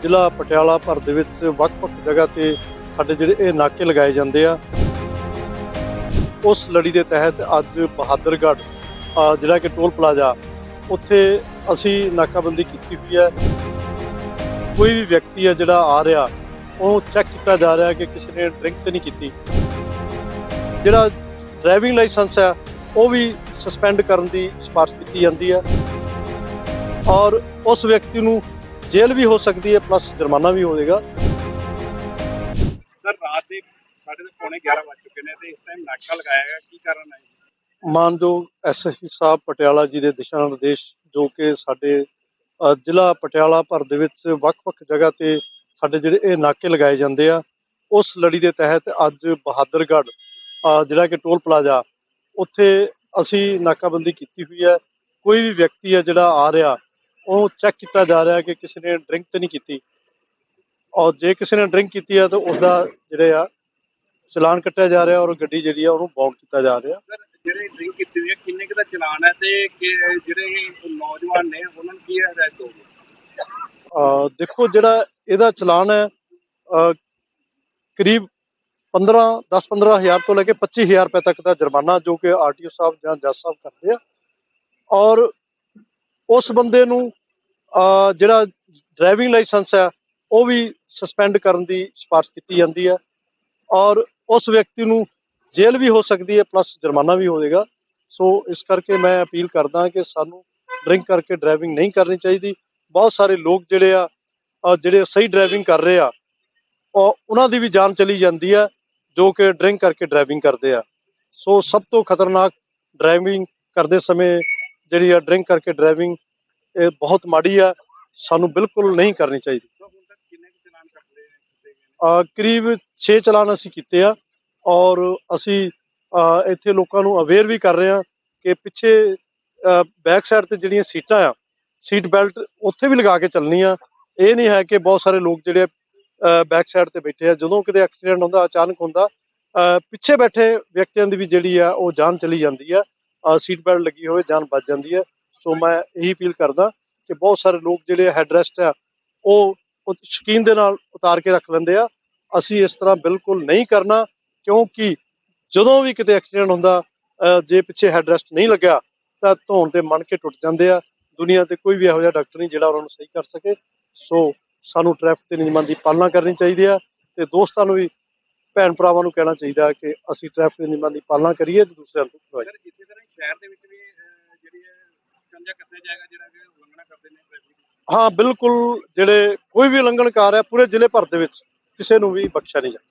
ਜ਼ਿਲ੍ਹਾ ਪਟਿਆਲਾ ਭਰ ਦੇ ਵਿੱਚ ਵੱਖ-ਵੱਖ ਜਗ੍ਹਾ ਤੇ ਸਾਡੇ ਜਿਹੜੇ ਇਹ ਨਾਕੇ ਲਗਾਏ ਜਾਂਦੇ ਆ। ਉਸ ਲੜੀ ਦੇ ਤਹਿਤ ਅੱਜ ਬਹਾਦਰਗੜ੍ਹ ਜਿਹੜਾ ਕਿ ਟੋਲ ਪਲਾਜ਼ਾ, ਉੱਥੇ ਅਸੀਂ ਨਾਕਾਬੰਦੀ ਕੀਤੀ ਹੋਈ ਹੈ। ਕੋਈ ਵੀ ਵਿਅਕਤੀ ਹੈ ਜਿਹੜਾ ਆ ਰਿਹਾ ਉਹ ਚੈੱਕ ਕੀਤਾ ਜਾ ਰਿਹਾ ਕਿ ਕਿਸੇ ਨੇ ਡਰਿੰਕ ਤੇ ਨਹੀਂ ਕੀਤੀ। ਜਿਹੜਾ ਡਰਾਈਵਿੰਗ ਲਾਇਸੈਂਸ ਹੈ, ਉਹ ਵੀ ਸਸਪੈਂਡ ਕਰਨ ਦੀ ਸਿਫਾਰਿਸ਼ ਕੀਤੀ ਜਾਂਦੀ ਹੈ। ਔਰ ਉਸ ਵਿਅਕਤੀ ਨੂੰ ਜੇਲ੍ਹ ਵੀ ਹੋ ਸਕਦੀ ਹੈ ਪਲੱਸ ਜੁਰਮਾਨਾ ਵੀ ਹੋਵੇਗਾ ਸਰ ਰਾਤ ਦੇ ਸਾਡੇ ਦੇ ਪੌਣੇ 11 ਵੱਜ ਚੁੱਕੇ ਨੇ ਤੇ ਇਸ ਟਾਈਮ ਨਾਕਾ ਲਗਾਇਆ ਗਿਆ ਕੀ ਕਾਰਨ ਹੈ? ਮਾਨਯੋਗ ਐਸਐਸਪੀ ਸਾਹਿਬ ਪਟਿਆਲਾ ਜੀ ਦੇ ਦਿਸ਼ਾ ਨਿਰਦੇਸ਼ ਜੋ ਕਿ ਸਾਡੇ ਜ਼ਿਲ੍ਹਾ ਪਟਿਆਲਾ ਭਰ ਦੇ ਵਿੱਚ ਵੱਖ-ਵੱਖ ਜਗ੍ਹਾ ਤੇ ਸਾਡੇ ਜਿਹੜੇ ਇਹ ਨਾਕੇ ਲਗਾਏ ਜਾਂਦੇ ਆ ਉਸ ਲੜੀ ਦੇ ਤਹਿਤ ਅੱਜ ਬਹਾਦਰਗੜ੍ਹ ਜਿਹੜਾ ਕਿ ਟੋਲ ਪਲਾਜ਼ਾ ਉੱਥੇ ਅਸੀਂ ਨਾਕਾਬੰਦੀ ਕੀਤੀ ਹੋਈ ਹੈ ਕੋਈ ਵੀ ਵਿਅਕਤੀ ਹੈ ਜਿਹੜਾ ਆ ਰਿਹਾ ਉਹ ਚੈੱਕ ਕੀਤਾ ਜਾ ਰਿਹਾ ਕਿ ਕਿਸੇ ਨੇ ਡਰਿੰਕ ਤੇ ਨਹੀਂ ਕੀਤੀ। ਔਰ ਜੇ ਕਿਸੇ ਨੇ ਡਰਿੰਕ ਕੀਤੀ ਹੈ ਤਾਂ ਉਹਦਾ ਜਿਹੜੇ ਆ ਚਲਾਨ ਕੱਟਿਆ ਜਾ ਰਿਹਾ ਔਰ ਗੱਡੀ ਜਿਹੜੀ ਆ ਉਹਨੂੰ ਬਾਉਂਡ ਕੀਤਾ ਜਾ ਰਿਹਾ। ਸਰ ਜਿਹੜੇ ਡਰਿੰਕ ਕੀਤੀ ਹੋਈ ਹੈ ਕਿੰਨੇ ਕੁ ਦਾ ਚਲਾਨ ਹੈ ਤੇ ਕਿ ਜਿਹੜੇ ਨੌਜਵਾਨ ਨੇ ਉਹਨਾਂ ਨੂੰ ਕੀ ਹਦਾਇਤ ਹੋਊਗੀ? ਅਹ ਦੇਖੋ ਜਿਹੜਾ ਇਹਦਾ ਚਲਾਨ ਹੈ ਕਰੀਬ 15 10 15 ਹਜ਼ਾਰ ਤੋਂ ਲੈ ਕੇ 25 ਹਜ਼ਾਰ ਰੁਪਏ ਤੱਕ ਦਾ ਜੁਰਮਾਨਾ ਜੋ ਕਿ ਆਰਟੀਓ ਸਾਹਿਬ ਜਾਂ ਜੱਜ ਸਾਹਿਬ ਕਰਦੇ ਆ। ਔਰ ਉਸ ਬੰਦੇ ਨੂੰ ਜਿਹੜਾ ਡਰਾਈਵਿੰਗ ਲਾਇਸੈਂਸ ਹੈ, ਉਹ ਵੀ ਸਸਪੈਂਡ ਕਰਨ ਦੀ ਸਿਫਾਰਿਸ਼ ਕੀਤੀ ਜਾਂਦੀ ਹੈ ਔਰ ਉਸ ਵਿਅਕਤੀ ਨੂੰ ਜੇਲ੍ਹ ਵੀ ਹੋ ਸਕਦੀ ਹੈ ਪਲੱਸ ਜੁਰਮਾਨਾ ਵੀ ਹੋਵੇਗਾ। ਸੋ ਇਸ ਕਰਕੇ ਮੈਂ ਅਪੀਲ ਕਰਦਾ ਕਿ ਸਾਨੂੰ ਡਰਿੰਕ ਕਰਕੇ ਡਰਾਈਵਿੰਗ ਨਹੀਂ ਕਰਨੀ ਚਾਹੀਦੀ। ਬਹੁਤ ਸਾਰੇ ਲੋਕ ਜਿਹੜੇ ਆ ਜਿਹੜੇ ਸਹੀ ਡਰਾਈਵਿੰਗ ਕਰ ਰਹੇ ਆ, ਉਹ ਉਹਨਾਂ ਦੀ ਵੀ ਜਾਨ ਚਲੀ ਜਾਂਦੀ ਆ ਜੋ ਕਿ ਡਰਿੰਕ ਕਰਕੇ ਡਰਾਈਵਿੰਗ ਕਰਦੇ ਆ। ਸੋ ਸਭ ਤੋਂ ਖਤਰਨਾਕ ਡਰਾਈਵਿੰਗ ਕਰਦੇ ਸਮੇਂ ਜਿਹੜੀ ਆ ਡਰਿੰਕ ਕਰਕੇ ਡਰਾਈਵਿੰਗ ਇਹ ਬਹੁਤ ਮਾੜੀ ਆ, ਸਾਨੂੰ ਬਿਲਕੁਲ ਨਹੀਂ ਕਰਨੀ ਚਾਹੀਦੀ। ਸੋ ਕਰੀਬ 6 ਚਲਾਨ ਅਸੀਂ ਕੀਤੇ ਆ ਔਰ ਅਸੀਂ ਇੱਥੇ ਲੋਕਾਂ ਨੂੰ ਅਵੇਅਰ ਵੀ ਕਰ ਰਹੇ ਆ ਕਿ ਪਿੱਛੇ ਬੈਕ ਸਾਈਡ ਤੇ ਜਿਹੜੀਆਂ ਸੀਟਾਂ ਆ, ਸੀਟ ਬੈਲਟ ਉੱਥੇ ਵੀ ਲਗਾ ਕੇ ਚੱਲਣੀ ਆ। ਇਹ ਨਹੀਂ ਹੈ ਕਿ ਬਹੁਤ ਸਾਰੇ ਲੋਕ ਜਿਹੜੇ ਬੈਕ ਸਾਈਡ ਤੇ ਬੈਠੇ ਆ, ਜਦੋਂ ਕਿਤੇ ਐਕਸੀਡੈਂਟ ਹੁੰਦਾ, ਅਚਾਨਕ ਹੁੰਦਾ ਪਿੱਛੇ ਬੈਠੇ ਵਿਅਕਤੀਆਂ ਦੀ ਵੀ ਜਿਹੜੀ ਆ, ਉਹ ਜਾਨ ਚਲੀ ਜਾਂਦੀ ਆ। ਸੀਟ ਬੈਲਟ ਲੱਗੀ ਹੋਵੇ, ਜਾਨ ਬਚ ਜਾਂਦੀ ਹੈ ਸੋ ਮੈਂ ਇਹੀ ਅਪੀਲ ਕਰਦਾ ਕਿ ਬਹੁਤ ਸਾਰੇ ਲੋਕ ਜਿਹੜੇ ਹੈਡਰੈਸਟ ਆ, ਉਹ ਉਹ ਸ਼ਕੀਨ ਦੇ ਨਾਲ ਉਤਾਰ ਕੇ ਰੱਖ ਲੈਂਦੇ ਆ। ਅਸੀਂ ਇਸ ਤਰ੍ਹਾਂ ਬਿਲਕੁਲ ਨਹੀਂ ਕਰਨਾ, ਕਿਉਂਕਿ ਜਦੋਂ ਵੀ ਕਿਤੇ ਐਕਸੀਡੈਂਟ ਹੁੰਦਾ ਜੇ ਪਿੱਛੇ ਹੈਡਰੈਸਟ ਨਹੀਂ ਲੱਗਿਆ, ਤਾਂ ਧੌਣ ਤੇ ਮਣ ਕੇ ਟੁੱਟ ਜਾਂਦੇ ਆ। ਦੁਨੀਆ ਤੇ ਕੋਈ ਵੀ ਇਹੋ ਜਿਹਾ ਡਾਕਟਰ ਨਹੀਂ ਜਿਹੜਾ ਉਹਨਾਂ ਨੂੰ ਸਹੀ ਕਰ ਸਕੇ। ਸੋ ਸਾਨੂੰ ਟ੍ਰੈਫਿਕ ਦੇ ਨਿਯਮਾਂ ਦੀ ਪਾਲਣਾ ਕਰਨੀ ਚਾਹੀਦੀ ਆ ਤੇ ਦੋਸਤਾਂ ਨੂੰ ਵੀ, ਭੈਣ ਭਰਾਵਾਂ ਨੂੰ ਕਹਿਣਾ ਚਾਹੀਦਾ ਕਿ ਅਸੀਂ ਟ੍ਰੈਫਿਕ ਦੇ ਨਿਯਮਾਂ ਦੀ ਪਾਲਣਾ ਕਰੀਏ ਤੇ ਦੂਸਰਿਆਂ ਨੂੰ ਕਰਵਾਈਏ ਸਰ, ਇਸੇ ਤਰ੍ਹਾਂ ਸ਼ਹਿਰ ਦੇ ਵਿੱਚ ਵੀ ਕੰਜਾ ਕੱਸਿਆ ਜਾਏਗਾ ਜਿਹੜਾ ਕਿ ਉਲੰਘਣਾ ਕਰਦੇ ਨੇ ਟ੍ਰੈਫਿਕ ਦੀ ਹਾਂ, ਬਿਲਕੁਲ ਜਿਹੜੇ ਕੋਈ ਵੀ ਉਲੰਘਣਕਾਰ ਹੈ ਪੂਰੇ ਜ਼ਿਲ੍ਹੇ ਭਰ ਦੇ ਵਿੱਚ ਕਿਸੇ ਨੂੰ ਵੀ ਬਖਸ਼ਿਆ ਨਹੀਂ ਜਾਏਗਾ